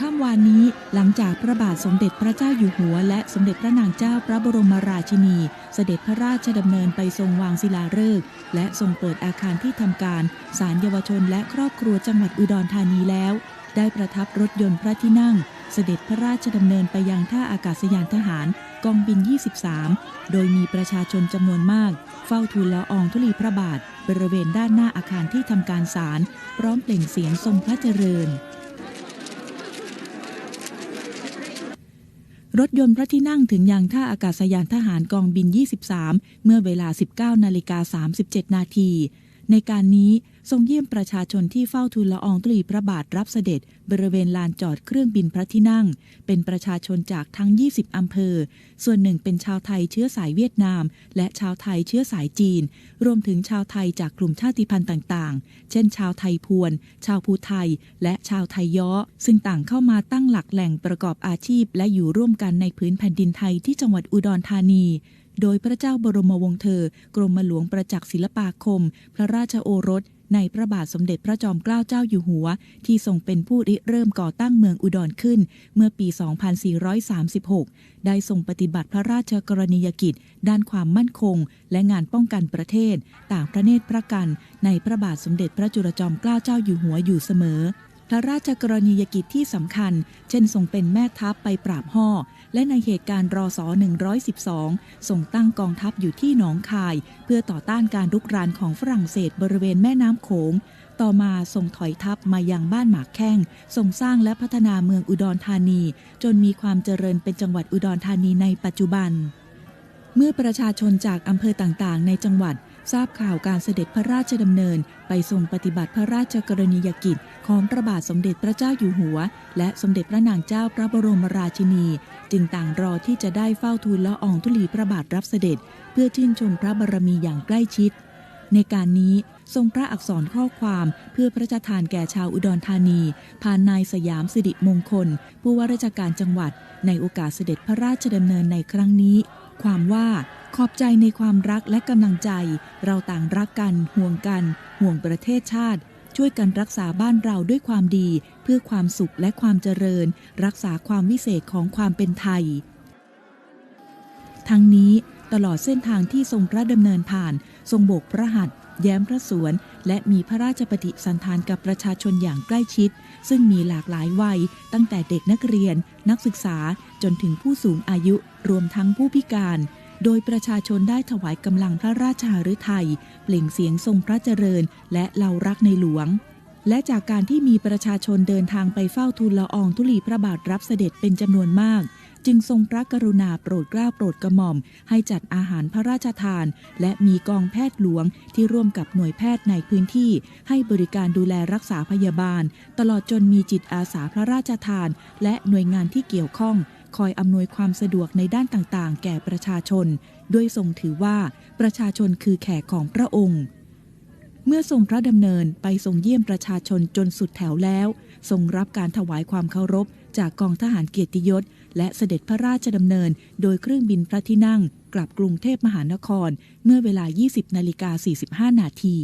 ค่ำวานนี้หลังจากพระบาทสมเด็จพระเจ้าอยู่หัว และสมเด็จพระนางเจ้าพระบรมราชินี เสด็จพระราชดำเนินไปทรงวางศิลาฤกษ์และทรงเปิดอาคารที่ทำการศาลเยาวชนและครอบครัวจังหวัดอุดรธานีแล้ว ได้ประทับรถยนต์พระที่นั่ง เสด็จพระราชดำเนินไปยังท่าอากาศยานทหารกองบิน 23 โดยมีประชาชนจำนวนมาก เฝ้าทูลละอองธุลีพระบาท บริเวณด้านหน้าอาคารที่ทำการศาลพร้อมเปล่งเสียงทรงพระเจริญ รถยนต์พระที่นั่งถึงยังท่าอากาศยานทหารกองบิน 23 เมื่อเวลา 19 นาฬิกา 37 นาที ในการนี้ทรงเยี่ยมประชาชนที่เฝ้าทูลละอองธุลีพระบาทรับเสด็จ บริเวณลานจอดเครื่องบินพระที่นั่ง เป็นประชาชนจากทั้ง 20 อำเภอ ส่วนหนึ่งเป็นชาวไทยเชื้อสายเวียดนาม และชาวไทยเชื้อสายจีน รวมถึงชาวไทยจากกลุ่มชาติพันธุ์ต่าง ๆ เช่น ชาวไทยพวน ชาวภูไทย และชาวไทยย้อ ซึ่งต่างเข้ามาตั้งหลักแหล่งประกอบอาชีพ และอยู่ร่วมกันในพื้นแผ่นดินไทยที่จังหวัดอุดรธานี โดยพระเจ้าบรมวงศ์เธอ กรมหลวงประจักษ์ศิลปาคม พระราชโอรส ในพระบาทสมเด็จพระจอมเกล้าเจ้าอยู่หัว ที่ทรงเป็นผู้ริเริ่มก่อตั้งเมืองอุดรขึ้น เมื่อปี 2436 ได้ทรงปฏิบัติพระราชกรณียกิจ ด้านความมั่นคง และงานป้องกันประเทศ ต่างพระเนตรพระกัน ในพระบาทสมเด็จพระจุลจอมเกล้าเจ้าอยู่หัวอยู่เสมอ พระราชกรณียกิจที่สำคัญ เช่นทรงเป็นแม่ทัพไปปราบห่อ และในเหตุการณ์รอสอ112 ทรงตั้งกองทัพอยู่ที่หนองคาย เพื่อต่อต้านการรุกรานของฝรั่งเศสบริเวณแม่น้ำโขง ต่อมาทรงถอยทัพมายังบ้านหมากแข้งทรงสร้างและพัฒนาเมืองอุดรธานี จนมีความเจริญเป็นจังหวัดอุดรธานีในปัจจุบันเมื่อประชาชนจากอำเภอต่างๆ ในจังหวัด ทราบข่าวการเสด็จพระราชดำเนิน ไปทรงปฏิบัติพระราชกรณียกิจ ของพระบาทสมเด็จพระเจ้าอยู่หัว และสมเด็จพระนางเจ้าพระบรมราชินี จึงต่างรอที่จะได้เฝ้าทูลละอองธุลีพระบาทรับเสด็จ เพื่อชื่นชมพระบารมีอย่างใกล้ชิด ในการนี้ทรงพระอักษรข้อความเพื่อพระราชทานแก่ชาวอุดรธานี ผ่านนายสยามสิริมงคล ผู้ว่าราชการจังหวัด ในโอกาสเสด็จพระราชดำเนินในครั้งนี้ ความว่า ขอบใจในความรักและกำลังใจ เราต่างรักกัน ห่วงกัน ห่วงประเทศชาติ ช่วยกันรักษาบ้านเราด้วยความดี เพื่อความสุขและความเจริญ รักษาความวิเศษของความเป็นไทย ทั้งนี้ตลอดเส้นทางที่ทรงพระดำเนินผ่าน ทรงโบกพระหัตถ์แย้มพระสวน และมีพระราชปฏิสันทานกับประชาชนอย่างใกล้ชิด ซึ่งมีหลากหลายวัย ตั้งแต่เด็กนักเรียน นักศึกษาจนถึงผู้สูงอายุรวมทั้งผู้พิการ โดยประชาชนได้ถวายกำลังพระราชาฤทัยเปล่งเสียงทรงพระเจริญ และเล่ารักในหลวง และจากการที่มีประชาชนเดินทางไปเฝ้าทูลละอองธุลีพระบาทรับเสด็จเป็นจำนวนมาก จึงทรงพระกรุณาโปรดเกล้าโปรดกระหม่อม ให้จัดอาหารพระราชทาน และมีกองแพทย์หลวงที่ร่วมกับหน่วยแพทย์ในพื้นที่ ให้บริการดูแลรักษาพยาบาล ตลอดจนมีจิตอาสาพระราชทาน และหน่วยงานที่เกี่ยวข้อง คอยอำนวยความสะดวกในด้านต่างๆ แก่ประชาชน ด้วยทรงถือว่าประชาชนคือแขกของพระองค์ เมื่อทรงพระดำเนินไปทรงเยี่ยมประชาชนจนสุดแถวแล้ว ทรงรับการถวายความเคารพ จากกองทหารเกียรติยศ และเสด็จพระราชดำเนิน โดยเครื่องบินพระที่นั่ง กลับกรุงเทพมหานคร เมื่อเวลา 20นาฬิกา45นาที